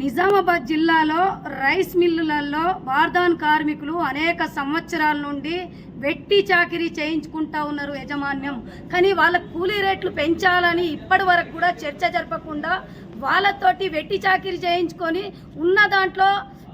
నిజామాబాద్ జిల్లాలో రైస్ మిల్లులలో బార్దాన్ కార్మికులు అనేక సంవత్సరాల నుండి వెట్టి చాకిరీ చేయించుకుంటా ఉన్నారు యజమాన్యం. కానీ వాళ్ళ కూలీ రేట్లు పెంచాలని ఇప్పటి వరకు కూడా చర్చ జరపకుండా వాళ్ళతోటి వెట్టి చాకిరీ చేయించుకొని ఉన్న దాంట్లో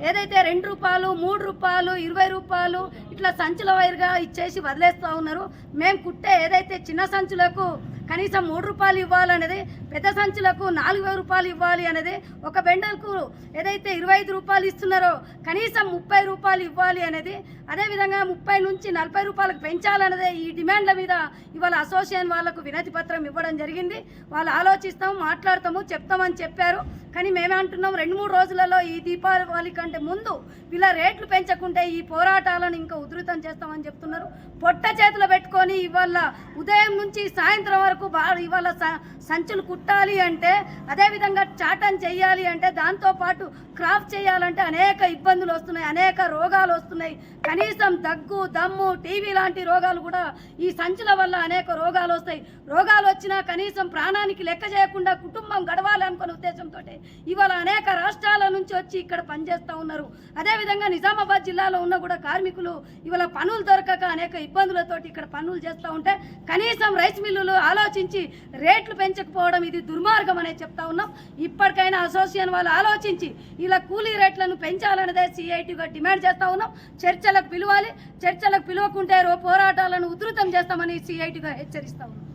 ఏదైతే రెండు రూపాయలు మూడు రూపాయలు ఇరవై రూపాయలు ఇట్లా సంచుల వైరుగా ఇచ్చేసి వదిలేస్తూ ఉన్నారు. మేము కుట్టే ఏదైతే చిన్న సంచులకు కనీసం మూడు రూపాయలు ఇవ్వాలనేది పెద్ద సంచులకు నాలుగు వేల రూపాయలు ఇవ్వాలి అనేది ఒక బెండల్కు ఏదైతే ఇరవై ఐదు రూపాయలు ఇస్తున్నారో కనీసం ముప్పై రూపాయలు ఇవ్వాలి అనేది అదేవిధంగా ముప్పై నుంచి నలభై రూపాయలకు పెంచాలన్నదే ఈ డిమాండ్ల మీద ఇవాళ అసోసియేషన్ వాళ్ళకు వినతి పత్రం ఇవ్వడం జరిగింది. వాళ్ళు ఆలోచిస్తాం మాట్లాడతాము చెప్తామని చెప్పారు. కానీ మేమే అంటున్నాం రెండు మూడు రోజులలో ఈ దీపావళి కంటే ముందు వీళ్ళ రేట్లు పెంచకుంటే ఈ పోరాటాలను ఇంకా ఉధృతం చేస్తామని చెప్తున్నారు. పొట్ట చేతులు పెట్టుకొని ఇవాళ ఉదయం నుంచి సాయంత్రం వరకు బాగా ఇవాళ స- సంచులు కుట్టాలి అంటే అదేవిధంగా చాటన్ చేయాలి అంటే దాంతోపాటు క్రాఫ్ట్ చేయాలంటే అనేక ఇబ్బందులు వస్తున్నాయి అనేక రోగాలు వస్తున్నాయి. కనీసం దగ్గు దమ్ము టీవీ లాంటి రోగాలు కూడా ఈ సంచుల వల్ల అనేక రోగాలు వస్తాయి. రోగాలు వచ్చినా కనీసం ప్రాణానికి లెక్క చేయకుండా కుటుంబం గడవాలి అనుకునే ఉద్దేశంతో ఇవాళ అనేక రాష్ట్రాల నుంచి వచ్చి ఇక్కడ పనిచేస్తూ ఉన్నారు. అదేవిధంగా నిజామాబాద్ జిల్లాలో ఉన్న కూడా కార్మికులు ఇవాళ పనులు దొరకక అనేక ఇబ్బందులతోటి ఇక్కడ పనులు చేస్తూ ఉంటే కనీసం రైస్ మిల్లులు ఆలోచించి రేట్లు పెంచకపోవడం ఇది దుర్మార్గం అనేది చెప్తా ఉన్నాం. ఇప్పటికైనా అసోసియేషన్ వాళ్ళు ఆలోచించి ఇలా కూలీ రేట్లను పెంచాలన్నదే సిఐటిగా డిమాండ్ చేస్తా ఉన్నాం. చర్చలకు పిలవాలి. చర్చలకు పిలవకుంటే రో పోరాటాలను ఉధృతం చేస్తామని సిఐటిగా హెచ్చరిస్తా ఉన్నాం.